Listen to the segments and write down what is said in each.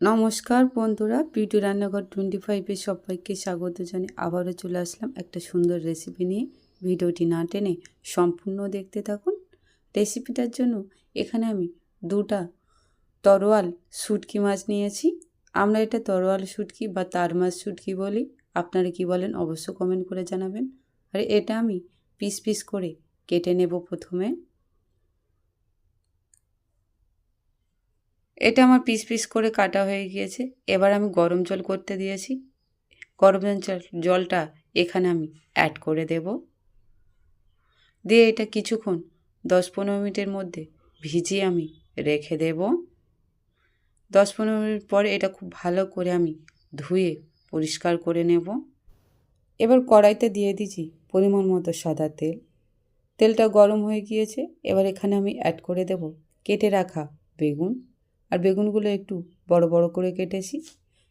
নমস্কার বন্ধুরা, বিউটি রান্নাঘর টোয়েন্টি ফাইভে সবাইকে স্বাগত জানিয়ে আবারও চলে আসলাম একটা সুন্দর রেসিপি নিয়ে। ভিডিওটি না টেনে সম্পূর্ণ দেখতে থাকুন। রেসিপিটার জন্য এখানে আমি দুটা তরোয়াল শুটকি মাছ নিয়েছি। আমরা এটা তরোয়াল শুটকি বা তার মাছ শুটকি বলি। আপনারা কি বলেন অবশ্য কমেন্ট করে জানাবেন। আর এটা আমি পিস পিস করে কেটে নেব প্রথমে। এটা আমার পিস পিস করে কাটা হয়ে গিয়েছে। এবার আমি গরম জল করতে দিয়েছি। গরম জল, জলটা এখানে আমি অ্যাড করে দেব। দিয়ে এটা কিছুক্ষণ, দশ পনেরো মিনিটের মধ্যে ভিজিয়ে আমি রেখে দেব। দশ পনেরো মিনিট পরে এটা খুব ভালো করে আমি ধুয়ে পরিষ্কার করে নেব। এবার কড়াইতে দিয়ে দিচ্ছি পরিমাণ মতো সাদা তেল। তেলটা গরম হয়ে গিয়েছে। এবার এখানে আমি অ্যাড করে দেব কেটে রাখা বেগুন। আর বেগুনগুলো একটু বড় বড় করে কেটেছি।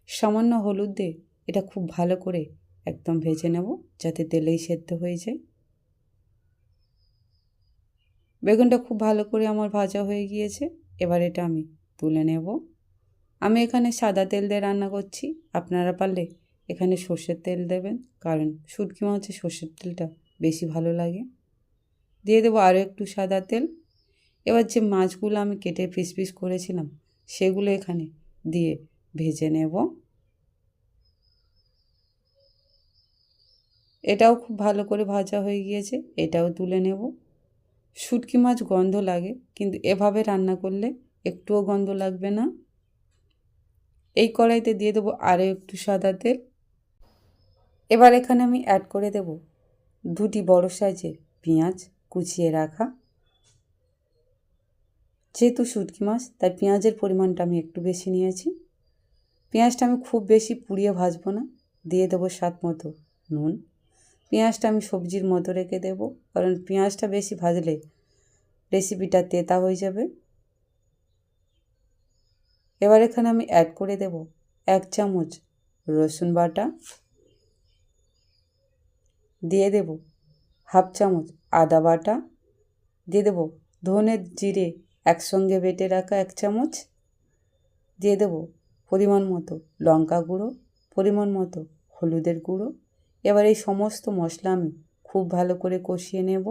সামান্য হলুদ দিয়ে এটা খুব ভালো করে একদম ভেজে নেব যাতে তেলেই সেদ্ধ হয়ে যায়। বেগুনটা খুব ভালো করে আমার ভাজা হয়ে গিয়েছে, এবার এটা আমি তুলে নেব। আমি এখানে সাদা তেল দিয়ে রান্না করছি, আপনারা পারলে এখানে সর্ষের তেল দেবেন, কারণ শুটকি মাছে সর্ষের তেলটা বেশি ভালো লাগে। দিয়ে দেবো আরও একটু সাদা তেল। এবার যে মাছগুলো আমি কেটে পিস পিস করেছিলাম সেগুলো এখানে দিয়ে ভেজে নেব। এটাও খুব ভালো করে ভাজা হয়ে গিয়েছে, এটাও তুলে নেব। শুটকি মাছ গন্ধ লাগে, কিন্তু এভাবে রান্না করলে একটুও গন্ধ লাগবে না। এই কড়াইতে দিয়ে দেবো আরও একটু সাদা তেল। এবার এখানে আমি অ্যাড করে দেব দুটি বড় সাইজের পেঁয়াজ কুচিয়ে রাখা। যেহেতু শুটকি মাছ, তাই পেঁয়াজের পরিমাণটা আমি একটু বেশি নিয়েছি। পেঁয়াজটা আমি খুব বেশি পুড়িয়ে ভাজবো না, দিয়ে দেবো স্বাদ মতো নুন। পেঁয়াজটা আমি সবজির মতো রেখে দেব, কারণ পেঁয়াজটা বেশি ভাজলে রেসিপিটা তেতা হয়ে যাবে। এবার এখানে আমি অ্যাড করে দেব এক চামচ রসুন বাটা। দিয়ে দেব হাফ চামচ আদা বাটা। দিয়ে দেব ধনে জিরে একসঙ্গে বেটে রাখা এক চামচ দিয়ে দেবো পরিমাণ মতো লঙ্কা গুঁড়ো, পরিমাণ মতো হলুদের গুঁড়ো। এবার এই সমস্ত মশলা আমি খুব ভালো করে কষিয়ে নেব।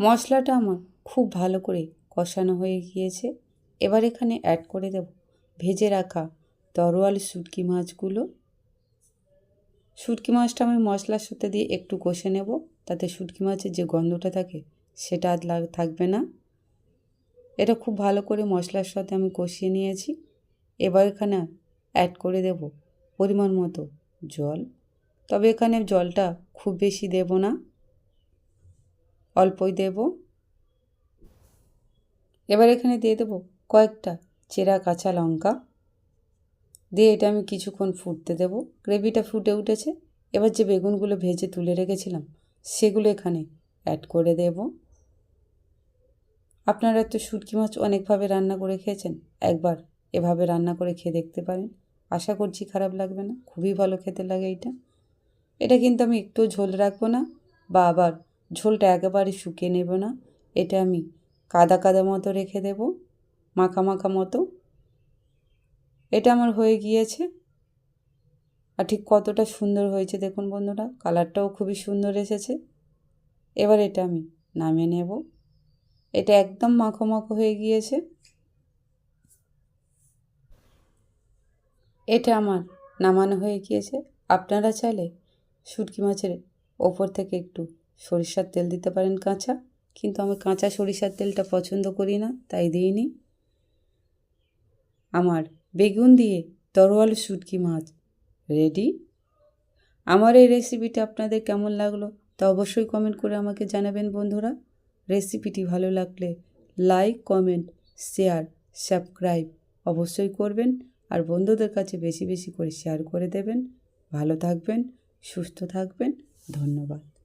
মশলাটা আমার খুব ভালো করে কষানো হয়ে গিয়েছে। এবার এখানে অ্যাড করে দেব ভেজে রাখা তরোয়াল শুটকি মাছগুলো। শুটকি মাছটা আমি মশলার সাথে দিয়ে একটু কষে নেব, তাতে শুটকি মাছের যে গন্ধটা থাকে সেটা আর থাকবে না। এটা খুব ভালো করে মশলার সাথে আমি কষিয়ে নিয়েছি। এবার এখানে অ্যাড করে দেব পরিমাণ মতো জল। তবে এখানে জলটা খুব বেশি দেব না। অল্পই দেব। এবার এখানে দিয়ে দেবো কয়েকটা চেরা কাঁচা লঙ্কা। দিয়ে এটা আমি কিছুক্ষণ ফুটতে দেব। গ্রেভিটা ফুটে উঠেছে। এবার যে বেগুনগুলো ভেজে তুলে রেখেছিলাম, সেগুলো এখানে অ্যাড করে দেব। আপনারা তো শুটকি মাছ অনেকভাবে রান্না করে খেয়েছেন। একবার এভাবে রান্না করে খেয়ে দেখতে পারেন। আশা করছি খারাপ লাগবে না। খুবই ভালো খেতে লাগে এটা। এটা কিন্তু আমি একটু ঝোল রাখব না বা আবার ঝোলটা একেবারে শুকিয়ে নেব না। এটা আমি কাদা কাদা মতো রেখে দেব, মাখা মাখা মতো। এটা আমার হয়ে গিয়েছে। আর ঠিক কতটা সুন্দর হয়েছে দেখুন বন্ধুরা, কালারটাও খুবই সুন্দর এসেছে। এবার এটা আমি নামিয়ে নেব। এটা একদম মাখো মাখো হয়ে গিয়েছে। এটা আমার নামানো হয়ে গিয়েছে। আপনারা চাইলে শুটকি মাছের ওপর থেকে একটু সরিষার তেল দিতে পারেন কাঁচা। কিন্তু আমি কাঁচা সরিষার তেলটা পছন্দ করি না, তাই দিইনি। আমার বেগুন দিয়ে তরোয়াল শুটকি মাছ রেডি। আমার এই রেসিপিটা আপনাদের কেমন লাগল তা অবশ্যই কমেন্ট করে আমাকে জানাবেন বন্ধুরা। রেসিপিটি ভালো লাগলে লাইক, কমেন্ট, শেয়ার, সাবস্ক্রাইব অবশ্যই করবেন আর বন্ধুদের কাছে বেশি বেশি করে শেয়ার করে দেবেন। ভালো থাকবেন, সুস্থ থাকবেন। ধন্যবাদ।